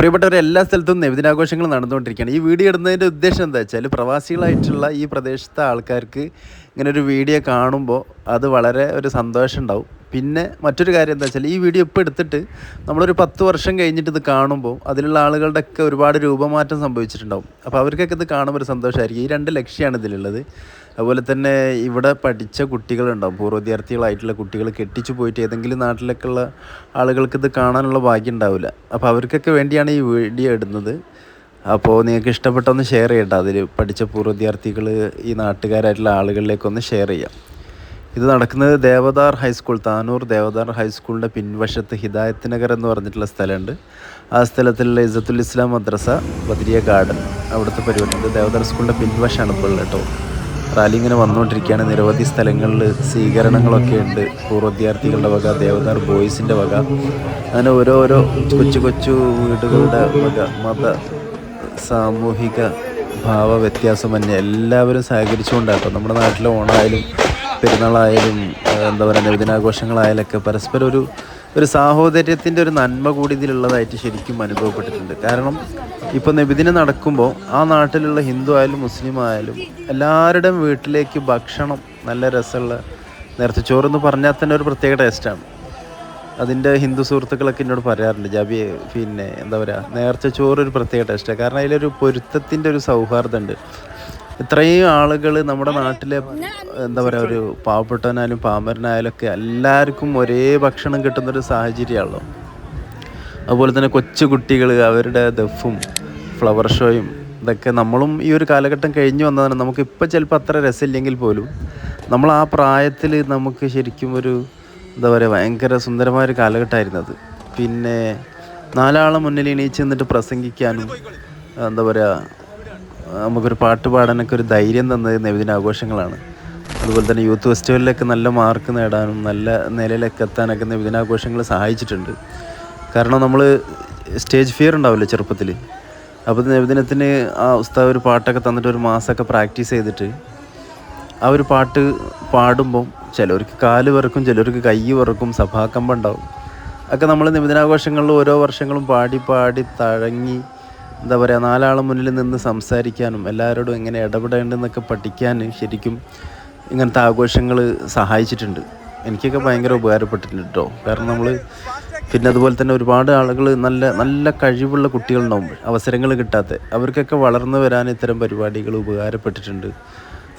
പ്രിയപ്പെട്ടവർ എല്ലാ സ്ഥലത്തും നബിദിനാഘോഷങ്ങൾ നടന്നുകൊണ്ടിരിക്കുകയാണ്. ഈ വീഡിയോ ഇടുന്നതിന്റെ ഉദ്ദേശം എന്താ വെച്ചാൽ പ്രവാസികളായിട്ടുള്ള ഈ പ്രദേശത്തെ ആൾക്കാർക്ക് ഇങ്ങനെ ഒരു വീഡിയോ കാണുമ്പോൾ അത് വളരെ ഒരു സന്തോഷം ഉണ്ടാവും. പിന്നെ മറ്റൊരു കാര്യം എന്താ വെച്ചാൽ ഈ വീഡിയോ ഇപ്പോൾ എടുത്തിട്ട് നമ്മളൊരു പത്ത് വർഷം കഴിഞ്ഞിട്ട് ഇത് കാണുമ്പോൾ അതിലുള്ള ആളുകളുടെയൊക്കെ ഒരുപാട് രൂപമാറ്റം സംഭവിച്ചിട്ടുണ്ടാവും. അപ്പോൾ അവർക്കൊക്കെ ഇത് കാണുമ്പോൾ ഒരു സന്തോഷമായിരിക്കും. ഈ രണ്ട് ലക്ഷ്യമാണ് ഇതിലുള്ളത്. അതുപോലെ തന്നെ ഇവിടെ പഠിച്ച കുട്ടികളുണ്ടാവും. പൂർവ വിദ്യാർത്ഥികളായിട്ടുള്ള കുട്ടികൾ കെട്ടിച്ചു പോയിട്ട് ഏതെങ്കിലും നാട്ടിലൊക്കെ ഉള്ള ആളുകൾക്ക് ഇത് കാണാനുള്ള ഭാഗ്യം ഉണ്ടാവില്ല. അപ്പോൾ അവർക്കൊക്കെ വേണ്ടിയാണ് ഈ വീഡിയോ ഇടുന്നത്. അപ്പോൾ നിങ്ങൾക്ക് ഇഷ്ടപ്പെട്ടൊന്ന് ഷെയർ ചെയ്യട്ടോ. അതിൽ പഠിച്ച പൂർവ വിദ്യാർത്ഥികൾ ഈ നാട്ടുകാരായിട്ടുള്ള ആളുകളിലേക്കൊന്ന് ഷെയർ ചെയ്യാം. ഇത് നടക്കുന്നത് ദേവദാർ ഹൈസ്കൂൾ താനൂർ ദേവദാർ ഹൈസ്കൂളിന്റെ പിൻവശത്ത് ഹിദായത്ത് നഗർ എന്ന് പറഞ്ഞിട്ടുള്ള സ്ഥലമുണ്ട്. ആ സ്ഥലത്തുള്ള ഇസത്തുൽ ഇസ്ലാം മദ്രസ ബദ്രിയ ഗാർഡൻ അവിടുത്തെ പരിപാടി. ഇത് ദേവദാർ സ്കൂളിന്റെ പിൻവശമാണ് ഇപ്പോൾ കേട്ടോ. റാലി ഇങ്ങനെ വന്നുകൊണ്ടിരിക്കുകയാണ്. നിരവധി സ്ഥലങ്ങളിൽ സ്വീകരണങ്ങളൊക്കെ ഉണ്ട്. പൂർവവിദ്യാർത്ഥികളുടെ വക ദേവദാർ ബോയ്സിന്റെ വക. അങ്ങനെ ഓരോരോ കൊച്ചു കൊച്ചു വീടുകളുടെ വക മത സാമൂഹിക ഭാവ വ്യത്യാസമന്യേ എല്ലാവരും സഹകരിച്ചുകൊണ്ടാട്ടോ നമ്മുടെ നാട്ടിലെ ഓണമായാലും പെരുന്നാളായാലും എന്താ പറയുക നവദിനാഘോഷങ്ങളായാലൊക്കെ പരസ്പരം ഒരു ഒരു സാഹോദര്യത്തിന്റെ ഒരു നന്മ കൂടി ഇതിലുള്ളതായിട്ട് ശരിക്കും അനുഭവപ്പെട്ടിട്ടുണ്ട്. കാരണം ഇപ്പോൾ നബിദിനം നടക്കുമ്പോൾ ആ നാട്ടിലുള്ള ഹിന്ദു ആയാലും മുസ്ലിം ആയാലും എല്ലാവരുടെയും വീട്ടിലേക്ക് ഭക്ഷണം നല്ല രസമുള്ള നേരത്തെ ചോറെന്ന് പറഞ്ഞാൽ തന്നെ ഒരു പ്രത്യേക ടേസ്റ്റാണ് അതിന്റെ ഹിന്ദു സുഹൃത്തുക്കളൊക്കെ എന്നോട് പറയാറുണ്ട് ജാബി പിന്നെ എന്താ പറയുക നേർച്ച ചോറ് ഒരു പ്രത്യേക ടേസ്റ്റാണ് കാരണം അതിലൊരു പൊരുത്തത്തിന്റെ ഒരു സൗഹാർദ്ദമുണ്ട്. ഇത്രയും ആളുകൾ നമ്മുടെ നാട്ടിലെ എന്താ പറയുക ഒരു പാവപ്പെട്ടവനായാലും പാമരനായാലും ഒക്കെ എല്ലാവർക്കും ഒരേ ഭക്ഷണം കിട്ടുന്നൊരു സാഹചര്യമാണല്ലോ. അതുപോലെ തന്നെ കൊച്ചു കുട്ടികൾ അവരുടെ ദഫും ഫ്ലവർ ഷോയും ഇതൊക്കെ നമ്മളും ഈ ഒരു കാലഘട്ടം കഴിഞ്ഞു വന്നതാണ്. നമുക്കിപ്പോൾ ചിലപ്പോൾ അത്ര രസമില്ലെങ്കിൽ പോലും നമ്മൾ ആ പ്രായത്തിൽ നമുക്ക് ശരിക്കും ഒരു എന്താ പറയുക ഭയങ്കര സുന്ദരമായ ഒരു കാലഘട്ടമായിരുന്നു അത്. പിന്നെ നാലാളെ മുന്നിൽ എണീച്ച് നിന്നിട്ട് പ്രസംഗിക്കാനും എന്താ പറയുക നമുക്കൊരു പാട്ട് പാടാനൊക്കെ ഒരു ധൈര്യം തന്നത് നബിദിനാഘോഷങ്ങളാണ് അതുപോലെ തന്നെ യൂത്ത് ഫെസ്റ്റിവലിലൊക്കെ നല്ല മാർക്ക് നേടാനും നല്ല നിലയിലൊക്കെ എത്താനൊക്കെ നബിദിനാഘോഷങ്ങൾ സഹായിച്ചിട്ടുണ്ട്. കാരണം നമ്മൾ സ്റ്റേജ് ഫിയർ ഉണ്ടാവില്ലേ ചെറുപ്പത്തിൽ അപ്പോൾ നബിദിനത്തിന് ആ ഉസ്താവ് ഒരു പാട്ടൊക്കെ തന്നിട്ട് ഒരു മാസമൊക്കെ പ്രാക്ടീസ് ചെയ്തിട്ട് ആ ഒരു പാട്ട് പാടുമ്പം ചിലവർക്ക് കാൽ വിറക്കും ചിലവർക്ക് കൈ വിറക്കും സഭാകമ്പം ഉണ്ടാവും. ഒക്കെ നമ്മൾ നിവേദനാഘോഷങ്ങളിൽ ഓരോ വർഷങ്ങളും പാടി പാടി തഴങ്ങി എന്താ പറയുക നാലാളെ മുന്നിൽ നിന്ന് സംസാരിക്കാനും എല്ലാവരോടും എങ്ങനെ ഇടപെടേണ്ടെന്നൊക്കെ പഠിക്കാൻ ശരിക്കും ഇങ്ങനത്തെ ആഘോഷങ്ങൾ സഹായിച്ചിട്ടുണ്ട്. എനിക്കൊക്കെ ഭയങ്കര ഉപകാരപ്പെട്ടിട്ടുണ്ട് കേട്ടോ കാരണം നമ്മൾ പിന്നെ അതുപോലെ തന്നെ ഒരുപാട് ആളുകൾ നല്ല നല്ല കഴിവുള്ള കുട്ടികളുണ്ടാവും. അവസരങ്ങൾ കിട്ടാത്ത. അവർക്കൊക്കെ വളർന്നു വരാൻ ഇത്തരം പരിപാടികൾ ഉപകാരപ്പെട്ടിട്ടുണ്ട്.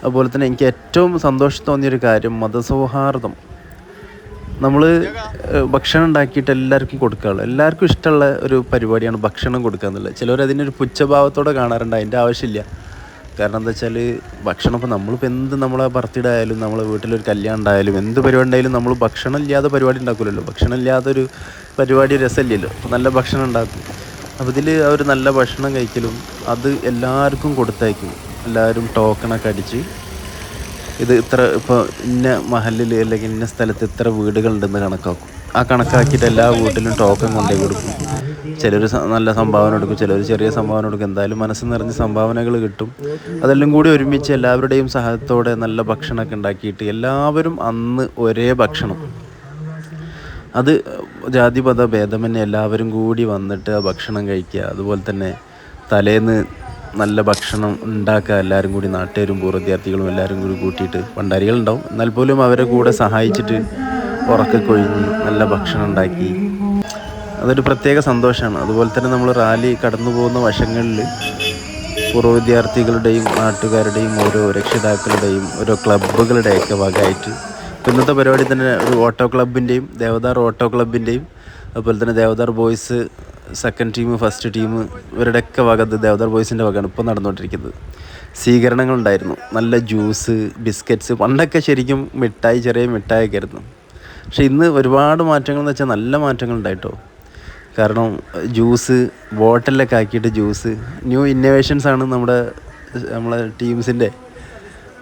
അതുപോലെ തന്നെ എനിക്ക് ഏറ്റവും സന്തോഷം തോന്നിയൊരു കാര്യം മതസൗഹാർദ്ദം. നമ്മൾ ഭക്ഷണം ഉണ്ടാക്കിയിട്ട് എല്ലാവർക്കും കൊടുക്കാറുള്ളൂ. എല്ലാവർക്കും ഇഷ്ടമുള്ള ഒരു പരിപാടിയാണ് ഭക്ഷണം കൊടുക്കുക എന്നുള്ളത്. ചിലവർ അതിനൊരു പുച്ഛഭാവത്തോടെ കാണാറുണ്ട് അതിന്റെ ആവശ്യമില്ല. കാരണം എന്താ വെച്ചാൽ ഭക്ഷണം ഇപ്പോൾ നമ്മളിപ്പോൾ എന്ത് നമ്മളെ ബർത്ത്ഡേ ആയാലും നമ്മളെ വീട്ടിലൊരു കല്യാണം ഉണ്ടായാലും എന്ത് പരിപാടി ഉണ്ടായാലും നമ്മൾ ഭക്ഷണം ഇല്ലാതെ പരിപാടി ഉണ്ടാക്കില്ലല്ലോ ഭക്ഷണം ഇല്ലാതൊരു പരിപാടി രസമില്ലല്ലോ. അപ്പോൾ നല്ല ഭക്ഷണം ഉണ്ടാക്കും. അപ്പോൾ ഇതിൽ അവർ നല്ല ഭക്ഷണം കഴിക്കലും അത് എല്ലാവർക്കും കൊടുത്തയക്കും. എല്ലാവരും ടോക്കണൊക്കെ അടിച്ച്. ഇത് ഇത്ര ഇപ്പോൾ ഇന്ന മഹലിൽ അല്ലെങ്കിൽ ഇന്ന സ്ഥലത്ത് ഇത്ര വീടുകളുണ്ടെന്ന് കണക്കാക്കും. ആ കണക്കാക്കിയിട്ട് എല്ലാ വീട്ടിലും ടോക്കൺ കൊണ്ടേ കൊടുക്കും. ചിലർ നല്ല സംഭാവന കൊടുക്കും ചിലർ ചെറിയ സംഭാവന കൊടുക്കും. എന്തായാലും മനസ്സ് നിറഞ്ഞ് സംഭാവനകൾ കിട്ടും. അതെല്ലാം കൂടി ഒരുമിച്ച് എല്ലാവരുടെയും സഹായത്തോടെ നല്ല ഭക്ഷണമൊക്കെ ഉണ്ടാക്കിയിട്ട് എല്ലാവരും അന്ന് ഒരേ ഭക്ഷണം. അത് ജാതിപത ഭേദമന്യേ എല്ലാവരും കൂടി വന്നിട്ട് ഭക്ഷണം കഴിക്കുക. അതുപോലെ തന്നെ തലേന്ന് നല്ല ഭക്ഷണം ഉണ്ടാക്കുക. എല്ലാവരും കൂടി നാട്ടുകാരും പൂർവ വിദ്യാർത്ഥികളും എല്ലാവരും കൂടി കൂട്ടിയിട്ട്. പണ്ടാരികളുണ്ടാവും എന്നാൽ പോലും അവരെ കൂടെ സഹായിച്ചിട്ട് ഉറക്കൊഴിഞ്ഞ് നല്ല ഭക്ഷണം ഉണ്ടാക്കി. അതൊരു പ്രത്യേക സന്തോഷമാണ്. അതുപോലെ തന്നെ നമ്മൾ റാലി കടന്നു പോകുന്ന വശങ്ങളിൽ പൂർവ വിദ്യാർത്ഥികളുടെയും നാട്ടുകാരുടെയും ഓരോ രക്ഷിതാക്കളുടെയും ഓരോ ക്ലബ്ബുകളുടെയൊക്കെ വകയായിട്ട് ഇന്നത്തെ പരിപാടി തന്നെ ഒരു ഓട്ടോ ക്ലബിന്റെയും ദേവദാർ ഓട്ടോ ക്ലബിന്റെയും അതുപോലെ തന്നെ Devadar boys second team first team ഇവരുടെയൊക്കെ ഇത് ദേവദാർ ബോയ്സിന്റെ വകയാണ് ഇപ്പോൾ നടന്നുകൊണ്ടിരിക്കുന്നത്. സ്വീകരണങ്ങളുണ്ടായിരുന്നു. നല്ല ജ്യൂസ് ബിസ്ക്കറ്റ്സ് പണ്ടൊക്കെ ശരിക്കും മിഠായി ചെറിയ മിഠായിയൊക്കെ ആയിരുന്നു. പക്ഷേ ഇന്ന് ഒരുപാട് മാറ്റങ്ങൾ എന്ന് വെച്ചാൽ നല്ല മാറ്റങ്ങൾ ഉണ്ടായിട്ടോ. കാരണം ജ്യൂസ് ബോട്ടിലൊക്കെ ആക്കിയിട്ട് ജ്യൂസ് ന്യൂ ഇന്നോവേഷൻസ് ആണ് നമ്മുടെ നമ്മളെ ടീംസിന്റെ.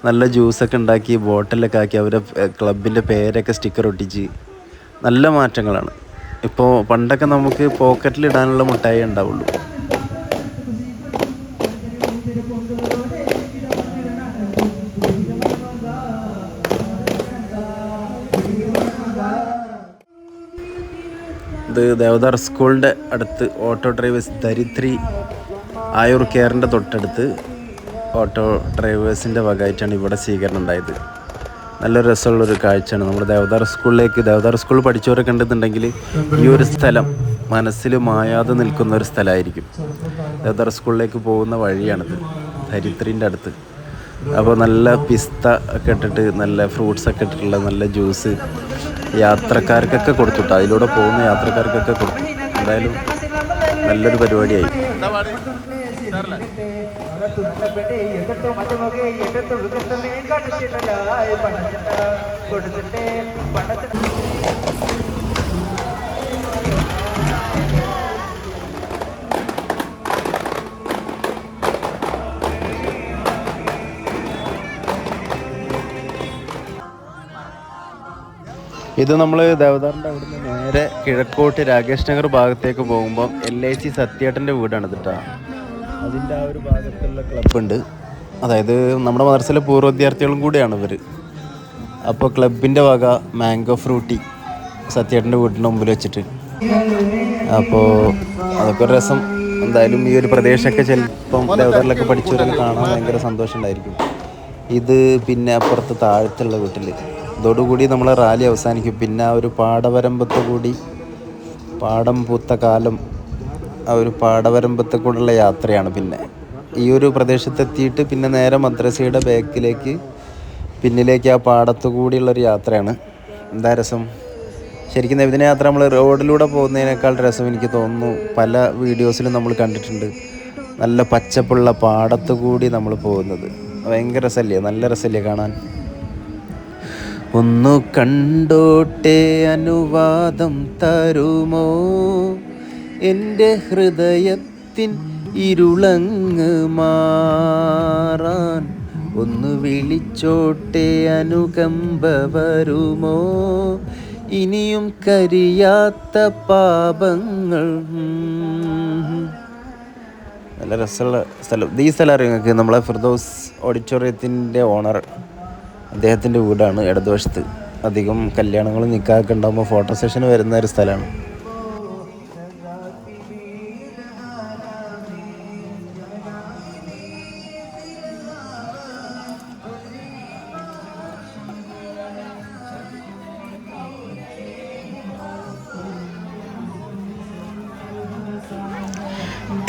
നല്ല ജ്യൂസൊക്കെ ഉണ്ടാക്കി ബോട്ടിലൊക്കെ ആക്കി അവരെ ക്ലബിന്റെ പേരൊക്കെ സ്റ്റിക്കർ ഒട്ടിച്ച്. നല്ല മാറ്റങ്ങളാണ്. ഇപ്പോൾ പണ്ടൊക്കെ നമുക്ക് പോക്കറ്റിൽ ഇടാനുള്ള മിഠായി ഉണ്ടാവുള്ളൂ. ദേവദാർ സ്കൂളിന്റെ അടുത്ത് ഓട്ടോ ഡ്രൈവേഴ്സ് ദരിദ്രി ആയൂർ കെയറിന്റെ തൊട്ടടുത്ത് ഓട്ടോ ഡ്രൈവേഴ്സിന്റെ വകയായിട്ടാണ് ഇവിടെ സ്വീകരണം ഉണ്ടായത്. നല്ല രസമുള്ളൊരു കാഴ്ചയാണ്. നമ്മുടെ ദേവദാർ സ്കൂളിലേക്ക് ദേവദാർ സ്കൂൾ പഠിച്ചവരൊക്കെ ഉണ്ടെന്നുണ്ടെങ്കിൽ ഈ ഒരു സ്ഥലം മനസ്സിൽ മായാതെ നിൽക്കുന്ന ഒരു സ്ഥലമായിരിക്കും. ദേവദാർ സ്കൂളിലേക്ക് പോകുന്ന വഴിയാണിത്. ദരിദ്രീന്റെ അടുത്ത്. അപ്പോൾ നല്ല പിസ്ത ഒക്കെ ഇട്ടിട്ട് നല്ല ഫ്രൂട്ട്സ് ഒക്കെ ഇട്ടിട്ടുള്ള നല്ല ജ്യൂസ് യാത്രക്കാർക്കൊക്കെ കൊടുത്തുട്ടോ അതിലൂടെ പോകുന്ന യാത്രക്കാർക്കൊക്കെ കൊടുത്തു. എന്തായാലും നല്ലൊരു പരിപാടിയായി. ഇത് നമ്മൾ ദേവദാറിന്റെ അവിടുന്ന് നേരെ കിഴക്കോട്ട് രാകേഷ് നഗർ ഭാഗത്തേക്ക് പോകുമ്പോൾ എൽ ഐ സി സത്യേട്ടന്റെ വീടാണ് കേട്ടോ അതിന്റെ ആ ഒരു ഭാഗത്തുള്ള ക്ലബ്ബുണ്ട്. അതായത് നമ്മുടെ മദർസിലെ പൂർവ വിദ്യാർത്ഥികളും കൂടിയാണ് ഇവർ അപ്പോൾ ക്ലബിന്റെ വക മാംഗോ ഫ്രൂട്ടി സത്യേട്ടന്റെ വീടിന്റെ മുമ്പിൽ വെച്ചിട്ട്. അപ്പോൾ അതൊക്കെ ഒരു രസം. എന്തായാലും ഈ ഒരു പ്രദേശമൊക്കെ ചിലപ്പം ദേവദാറിലൊക്കെ പഠിച്ചവരൊക്കെ കാണാൻ ഭയങ്കര സന്തോഷം ഉണ്ടായിരിക്കും ഇത് പിന്നെ അപ്പുറത്ത് താഴത്തുള്ള വീട്ടിൽ ഇതോടുകൂടി നമ്മൾ റാലി അവസാനിക്കും. പിന്നെ ആ ഒരു പാടവരമ്പത്ത് കൂടി പാടം പൂത്ത കാലം ആ ഒരു പാടവരമ്പത്ത് കൂടെയുള്ള യാത്രയാണ് പിന്നെ. ഈ ഒരു പ്രദേശത്തെത്തിയിട്ട് പിന്നെ നേരെ മദ്രസയുടെ ബാക്കിലേക്ക് പിന്നിലേക്ക് ആ പാടത്തു കൂടിയുള്ളൊരു യാത്രയാണ്. എന്താ രസം? ശരിക്കും നബിദിന യാത്ര നമ്മൾ റോഡിലൂടെ പോകുന്നതിനേക്കാൾ രസം എനിക്ക് തോന്നുന്നു. പല വീഡിയോസിലും നമ്മൾ കണ്ടിട്ടുണ്ട്. നല്ല പച്ചപ്പുള്ള പാടത്തു കൂടി നമ്മൾ പോകുന്നത്. ഭയങ്കര രസമല്ലേ? നല്ല രസമല്ലേ കാണാൻ? ഒന്നു കണ്ടോട്ടെ അനുവാദം തരുമോ? എന്റെ ഹൃദയത്തിൻ ഇരുളങ്ങ് മാറാൻ ഒന്ന് വിളിച്ചോട്ടെ അനുകമ്പ വരുമോ? ഇനിയും കരിയാത്ത പാപങ്ങൾ. നല്ല രസമുള്ള സ്ഥലം. ഈ സ്ഥലം അറിയാം നമ്മളെ ഫിർദോസ് ഓഡിറ്റോറിയത്തിന്റെ ഓണർ അദ്ദേഹത്തിന്റെ വീടാണ്. ഇടതുവശത്ത് അധികം കല്യാണങ്ങളും നിൽക്കാതൊക്കെ ഉണ്ടാകുമ്പോൾ ഫോട്ടോ സെഷന് വരുന്ന ഒരു സ്ഥലമാണ്.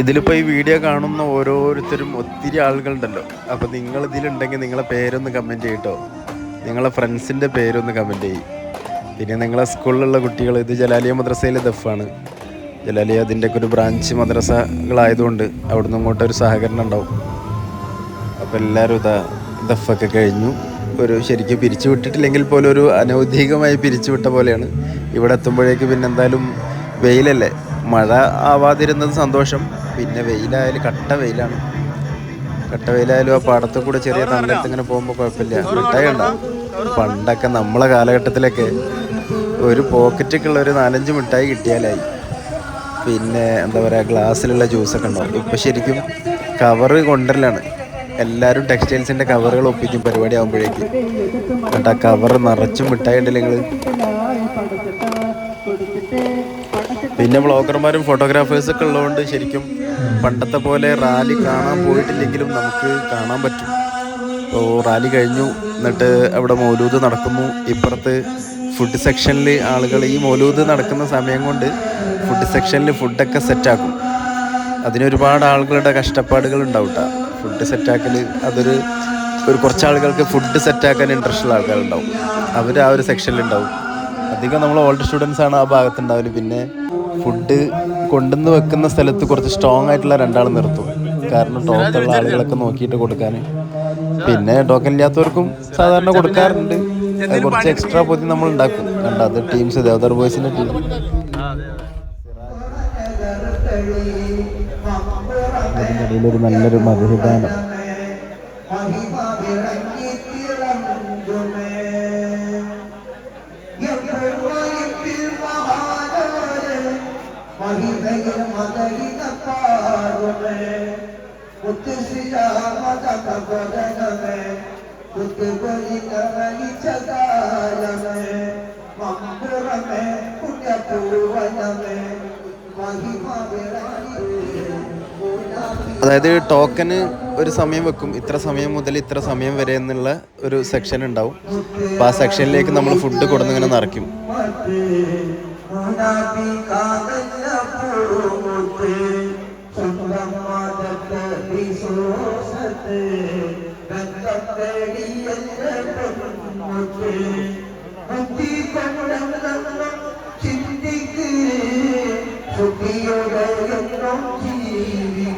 ഇതിലിപ്പോൾ ഈ വീഡിയോ കാണുന്ന ഓരോരുത്തരും ഒത്തിരി ആളുകളുണ്ടല്ലോ. അപ്പോൾ നിങ്ങൾ ഇതിലുണ്ടെങ്കിൽ നിങ്ങളെ പേരൊന്ന് കമന്റ് ചെയ്യട്ടോ നിങ്ങളെ ഫ്രണ്ട്സിന്റെ പേരൊന്ന് കമന്റ് ചെയ്യും. പിന്നെ നിങ്ങളെ സ്കൂളിലുള്ള കുട്ടികൾ ഇത് ജലാലിയ മദ്രസയിലെ ദഫാണ് ജലാലിയ അതിന്റെയൊക്കെ ഒരു ബ്രാഞ്ച് മദ്രസകളായതുകൊണ്ട് അവിടുന്ന് ഇങ്ങോട്ട് ഒരു സഹകരണം ഉണ്ടാവും. അപ്പോൾ എല്ലാവരും ഇതാ ദഫൊക്കെ കഴിഞ്ഞു. ഒരു ശരിക്കും പിരിച്ചു വിട്ടിട്ടില്ലെങ്കിൽ പോലും ഒരു അനൗദ്യോഗികമായി പിരിച്ചു വിട്ട പോലെയാണ്. ഇവിടെ എത്തുമ്പോഴേക്ക് പിന്നെ എന്തായാലും വെയിലല്ലേ? മഴ ആവാതിരുന്നത് സന്തോഷം. പിന്നെ വെയിലായാലും കട്ട വെയിലാണ്. കട്ട വെയിലായാലും ആ പാടത്ത് കൂടെ ചെറിയ തണ്ടത്ത് ഇങ്ങനെ പോകുമ്പോൾ കുഴപ്പമില്ല. മിഠായി ഉണ്ട പണ്ടൊക്കെ നമ്മളെ കാലഘട്ടത്തിലൊക്കെ ഒരു പോക്കറ്റൊക്കെ ഉള്ള ഒരു നാലഞ്ച് മിഠായി കിട്ടിയാലായി. പിന്നെ എന്താ പറയുക ഗ്ലാസ്സിലുള്ള ജ്യൂസൊക്കെ ഉണ്ടാവും. ഇപ്പം ശരിക്കും കവറ് കൊണ്ടല്ലാണ് എല്ലാവരും ടെക്സ്റ്റൈൽസിന്റെ കവറുകൾ ഒപ്പിക്കും പരിപാടി ആകുമ്പോഴേക്ക് എന്നിട്ട് ആ കവർ നിറച്ചും മിഠായി ഉണ്ടല്ലോ നിങ്ങൾ പിന്നെ ബ്ലോഗർമാരും ഫോട്ടോഗ്രാഫേഴ്സൊക്കെ ഉള്ളതുകൊണ്ട് ശരിക്കും പണ്ടത്തെ പോലെ റാലി കാണാൻ പോയിട്ടില്ലെങ്കിലും നമുക്ക് കാണാൻ പറ്റും. ഇപ്പോൾ റാലി കഴിഞ്ഞു. എന്നിട്ട് അവിടെ മൗലൂദ് നടക്കുന്നു. ഇപ്പുറത്ത് ഫുഡ് സെക്ഷനിൽ ആളുകൾ ഈ മൗലൂദ് നടക്കുന്ന സമയം കൊണ്ട് ഫുഡ് സെക്ഷനിൽ ഫുഡൊക്കെ സെറ്റാക്കും അതിനൊരുപാട് ആളുകളുടെ കഷ്ടപ്പാടുകൾ ഉണ്ടാവും ഫുഡ് സെറ്റാക്കൽ അതൊരു ഒരു കുറച്ച് ആളുകൾക്ക് ഫുഡ് സെറ്റാക്കാൻ ഇൻട്രസ്റ്റ് ഉള്ള ആൾക്കാരുണ്ടാവും. അവർ ആ ഒരു സെക്ഷനിലുണ്ടാവും അധികം നമ്മൾ ഓൾഡ് സ്റ്റുഡൻസ് ആണ് ആ ഭാഗത്തുണ്ടാവില്ല പിന്നെ ഫുഡ് കൊണ്ടുവന്ന് വെക്കുന്ന സ്ഥലത്ത് കുറച്ച് സ്ട്രോങ് ആയിട്ടുള്ള രണ്ടാൾ നിർത്തും. കാരണം ടോക്കുള്ള ആളുകളൊക്കെ നോക്കിയിട്ട് കൊടുക്കാൻ. പിന്നെ ടോക്കൺ ഇല്ലാത്തവർക്കും സാധാരണ കൊടുക്കാറുണ്ട്. കുറച്ച് എക്സ്ട്രാ പൊതി നമ്മൾ ഉണ്ടാക്കും. കണ്ട? അത് ടീംസ് ദേവദർ ബോയ്സിന്റെ ടീം ഒരു നല്ലൊരു അതായത് ടോക്കന് ഒരു സമയം വെക്കും ഇത്ര സമയം മുതൽ ഇത്ര സമയം വരെ എന്നുള്ള ഒരു സെക്ഷൻ ഉണ്ടാവും. അപ്പോൾ ആ സെക്ഷനിലേക്ക് നമ്മൾ ഫുഡ് കൊടുന്നിങ്ങനെ നിറയ്ക്കും.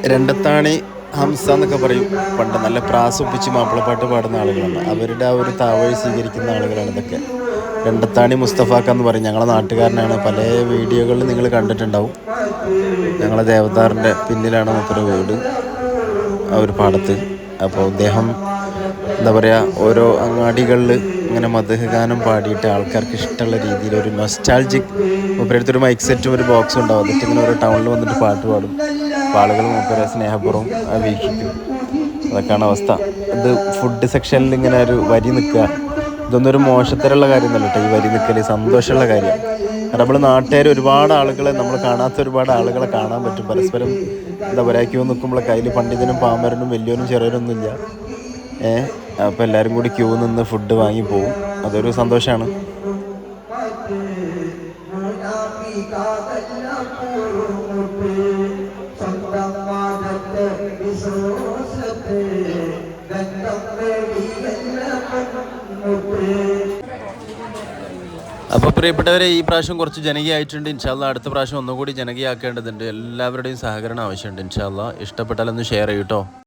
രണ്ടത്താണി ഹംസ എന്നൊക്കെ പറയും. പണ്ട് നല്ല പ്രാസൊപ്പിച്ച് മാപ്പിളപ്പാട്ട് പാടുന്ന ആളുകളാണ്. അവരുടെ ആ ഒരു താവഴി സ്വീകരിക്കുന്ന ആളുകളാണ് ഇതൊക്കെ. രണ്ടത്താണി മുസ്തഫാക്ക എന്ന് പറയും. ഞങ്ങളെ നാട്ടുകാരനാണ്. പല വീഡിയോകളിൽ നിങ്ങൾ കണ്ടിട്ടുണ്ടാവും. ഞങ്ങളെ ദേവതാറിന്റെ പിന്നിലാണ് മൂപ്പര് വീട്. ആ ഒരു പാടത്ത്. അപ്പോൾ അദ്ദേഹം എന്താ പറയുക ഓരോ അങ്ങാടികളിൽ ഇങ്ങനെ മധുഹ ഗാനം പാടിയിട്ട് ആൾക്കാർക്ക് ഇഷ്ടമുള്ള രീതിയിൽ ഒരു നൊസ്റ്റാൾജിക് മൂപ്പരടുത്ത് മൈക്ക് സെറ്റും ഒരു ബോക്സും ഉണ്ടാവും. എന്നിട്ട് ഇങ്ങനെ ഓരോ ടൗണിൽ വന്നിട്ട് പാട്ട് പാടും. ആളുകൾ മൂപ്പരെ സ്നേഹപൂർവം വീക്ഷിക്കും. അതൊക്കെയാണ് അവസ്ഥ. ഇത് ഫുഡ് സെക്ഷനിൽ ഇങ്ങനെ ഒരു വരി നിൽക്കുക. ഇതൊന്നും ഒരു മോശത്തരമുള്ള കാര്യമൊന്നുമല്ല കേട്ടോ. ഈ വരി നിൽക്കൽ സന്തോഷമുള്ള കാര്യം കാരണം നമ്മൾ നാട്ടുകാർ ഒരുപാട് ആളുകളെ നമ്മൾ കാണാത്ത ഒരുപാട് ആളുകളെ കാണാൻ പറ്റും. പരസ്പരം എന്താ പറയുക ക്യൂ നിൽക്കുമ്പോൾ കയ്യിൽ പണ്ഡിതനും പാമരനും വലിയവനും ചെറിയവരൊന്നും ഇല്ല ഏഹ് അപ്പോൾ എല്ലാവരും കൂടി ക്യൂ നിന്ന് ഫുഡ് വാങ്ങി പോവും. അതൊരു സന്തോഷമാണ് അപ്പോൾ പ്രിയപ്പെട്ടവരെ ഈ പ്രാവശ്യം കുറച്ച് ജനകീയമായിട്ടുണ്ട്. ഇൻഷാല്ല അടുത്ത പ്രാവശ്യം ഒന്നുകൂടി ജനകീയമാക്കേണ്ടതുണ്ട്. എല്ലാവരുടെയും സഹകരണം ആവശ്യമുണ്ട് ഇൻഷാല്ല ഇഷ്ടപ്പെട്ടാലൊന്ന് ഷെയർ ചെയ്യൂട്ടോ